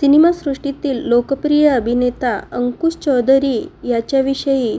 सिनेमासृष्टीतील लोकप्रिय अभिनेता अंकुश चौधरी याच्याविषयी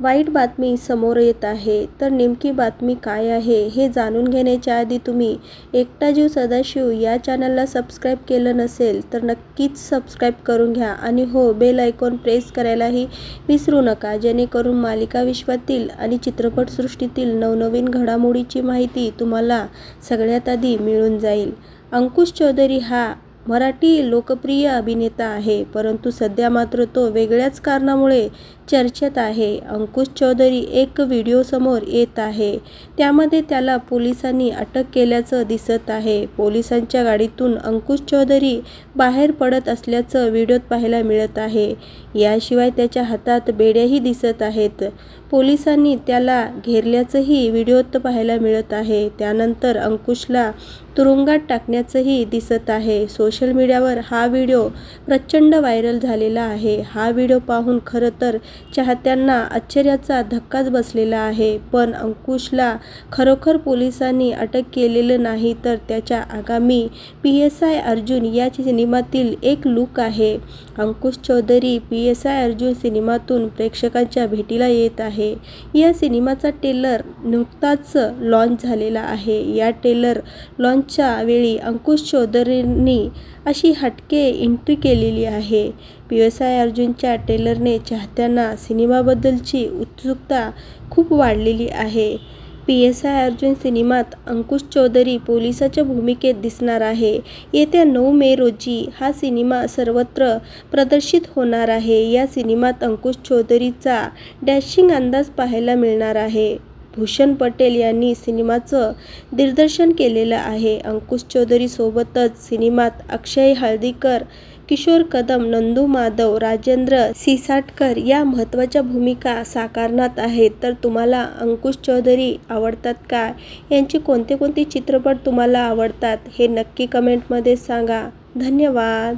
वाईट बातमी समोर येत आहे. तर नेमकी बातमी काय आहे हे जाणून घेण्याच्या आधी तुम्ही एकटा जीव सदाशिव या चॅनलला सबस्क्राईब केलं नसेल तर नक्कीच सबस्क्राईब करून घ्या आणि हो बेल आयकॉन प्रेस करायलाही विसरू नका. जेणेकरून मालिका विश्वातील आणि चित्रपटसृष्टीतील नवनवीन घडामोडीची माहिती तुम्हाला सगळ्यात आधी मिळून जाईल. अंकुश चौधरी हा मराठी लोकप्रिय अभिनेता आहे परंतु सध्या मात्र तो वेगळ्याच कारणामुळे चर्चेत आहे. अंकुश चौधरी एक व्हिडिओ समोर येत आहे. त्यामध्ये त्याला पोलिसांनी अटक केल्याचं दिसत आहे. पोलिसांच्या गाडीतून अंकुश चौधरी बाहेर पडत असल्याचं व्हिडिओत पाहायला मिळत आहे. याशिवाय त्याच्या हातात बेड्याही दिसत आहेत. पोलिसांनी त्याला घेरल्याचंही व्हिडिओत पाहायला मिळत आहे. त्यानंतर अंकुशला तुरुंगात टाकण्याचंही दिसत आहे. सोशल मीडियावर हा व्हिडिओ प्रचंड व्हायरल झालेला आहे. हा व्हिडिओ पाहून खरं तर चाहत्यांना आश्चर्याचा धक्काच बसलेला आहे. पण अंकुशला खरोखर पोलिसांनी अटक केलेलं नाही तर त्याच्या आगामी पी एस आय अर्जुन या सिनेमातील एक लूक आहे. Ankush Chaudhari P S I Arjun सिनेमातून प्रेक्षकांच्या भेटीला येत आहे. आहे. या सिनेमाचा टेलर नुकताच लॉन्च झालेला आहे. या टेलर लॉन्चच्या वेळी अंकुश चौधरींनी अशी हटके एंट्री केलेली आहे. पी एस आय अर्जुनच्या टेलरने चाहत्यांना सिनेमाबद्दलची उत्सुकता खूप वाढलेली आहे. पी एस आय अर्जुन सिनेमात अंकुश चौधरी पोलिसाच्या भूमिकेत दिसणार आहे. येत्या नऊ मे रोजी हा सिनेमा सर्वत्र प्रदर्शित होणार आहे. या सिनेमात अंकुश चौधरीचा डॅशिंग अंदाज पाहायला मिळणार आहे. भूषण पटेल यांनी सिनेमाचं दिग्दर्शन केलेलं आहे. अंकुश चौधरीसोबतच सिनेमात अक्षय हळदीकर किशोर कदम नंदू माधव राजेंद्र सिसाटकर या महत्त्वाच्या भूमिका साकारण्यात आहेत. तर तुम्हाला अंकुश चौधरी आवडतात का? यांचे कोणते कोणते चित्रपट तुम्हाला आवडतात? हे नक्की कमेंटमध्ये सांगा. धन्यवाद.